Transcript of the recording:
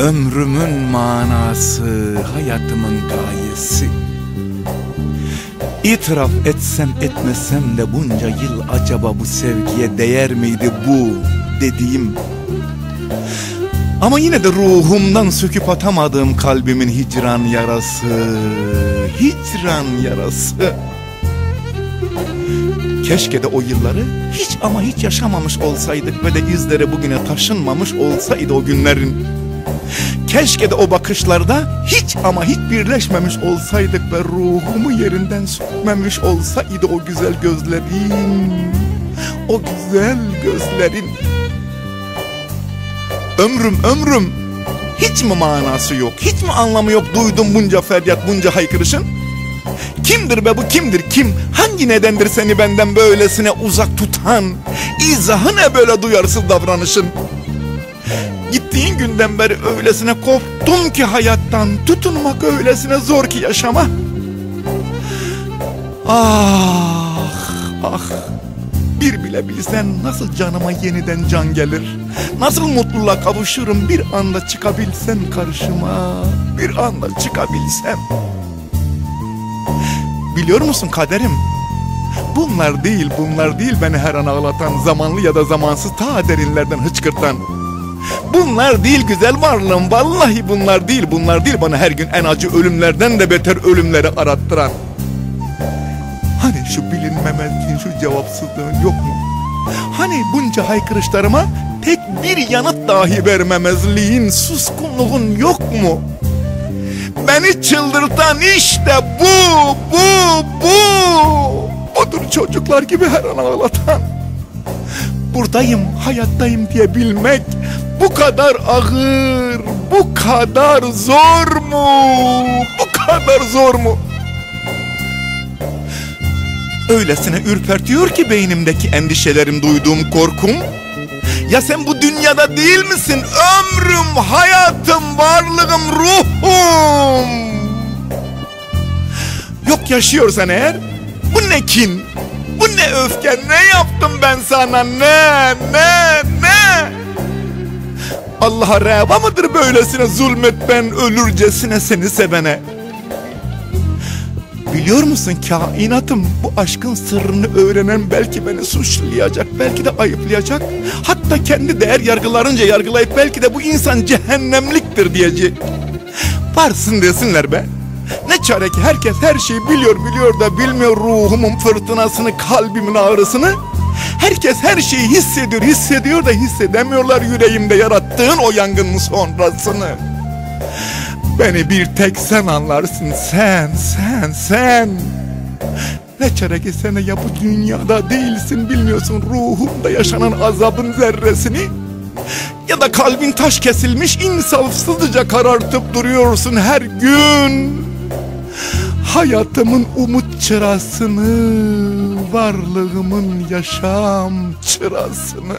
Ömrümün manası, hayatımın gayesi. İtiraf etsem etmesem de bunca yıl acaba bu sevgiye değer miydi bu dediğim? Ama yine de ruhumdan söküp atamadığım kalbimin hicran yarası Hicran yarası. Keşke de o yılları hiç ama hiç yaşamamış olsaydık ve de izleri bugüne taşınmamış olsaydı o günlerin. Keşke de o bakışlarda hiç ama hiç birleşmemiş olsaydık ve ruhumu yerinden sökmemiş olsaydı o güzel gözlerin. O güzel gözlerin. Ömrüm ömrüm hiç mi manası yok, hiç mi anlamı yok duydum bunca feryat, bunca haykırışın? Kimdir be bu kimdir kim? Hangi nedendir seni benden böylesine uzak tutan? İzahı ne böyle duyarsız davranışın? Gittiğin günden beri öylesine koptum ki hayattan. Tutunmak öylesine zor ki yaşama. Ah ah. Bir bile bilsen nasıl canıma yeniden can gelir? Nasıl mutluluğa kavuşurum bir anda çıkabilsen karşıma? Bir anda çıkabilsem. Biliyor musun kaderim? Bunlar değil bunlar değil beni her an ağlatan Zamanlı ya da zamansız ta derinlerden hıçkırtan Bunlar değil güzel varlığım vallahi bunlar değil bunlar değil bana her gün en acı ölümlerden de beter ölümleri arattıran Hani şu bilinmemezliğin şu cevapsızlığın yok mu? Hani bunca haykırışlarıma tek bir yanıt dahi vermemezliğin suskunluğun yok mu? Beni çıldırtan işte bu, bu, bu. Budur çocuklar gibi her an ağlatan. Buradayım, hayattayım diye bilmek bu kadar ağır, bu kadar zor mu? Bu kadar zor mu? Öylesine ürpertiyor ki beynimdeki endişelerim, duyduğum korkum. Ya sen bu dünyada değil misin? Ömrüm, hayatım, varlığım, ruhum. Yok yaşıyorsan eğer, bu ne kin? Bu ne öfke? Ne yaptım ben sana? Ne? Ne? Allah'a reva mıdır böylesine zulmet ben ölürcesine seni sevene? Biliyor musun kainatım bu aşkın sırrını öğrenen belki beni suçlayacak, belki de ayıplayacak. Hatta kendi değer yargılarınca yargılayıp belki de bu insan cehennemliktir diyecek. Varsın desinler be. Ne çare ki herkes her şeyi biliyor biliyor da bilmiyor ruhumun fırtınasını, kalbimin ağrısını. Herkes her şeyi hissediyor, hissediyor da hissedemiyorlar yüreğimde yarattığın o yangının sonrasını. Beni bir tek sen anlarsın sen, sen, sen. Ne çare ki sen ya bu dünyada değilsin bilmiyorsun ruhunda yaşanan azabın zerresini. Ya da kalbin taş kesilmiş insafsızca karartıp duruyorsun her gün. Hayatımın umut çırasını, varlığımın yaşam çırasını.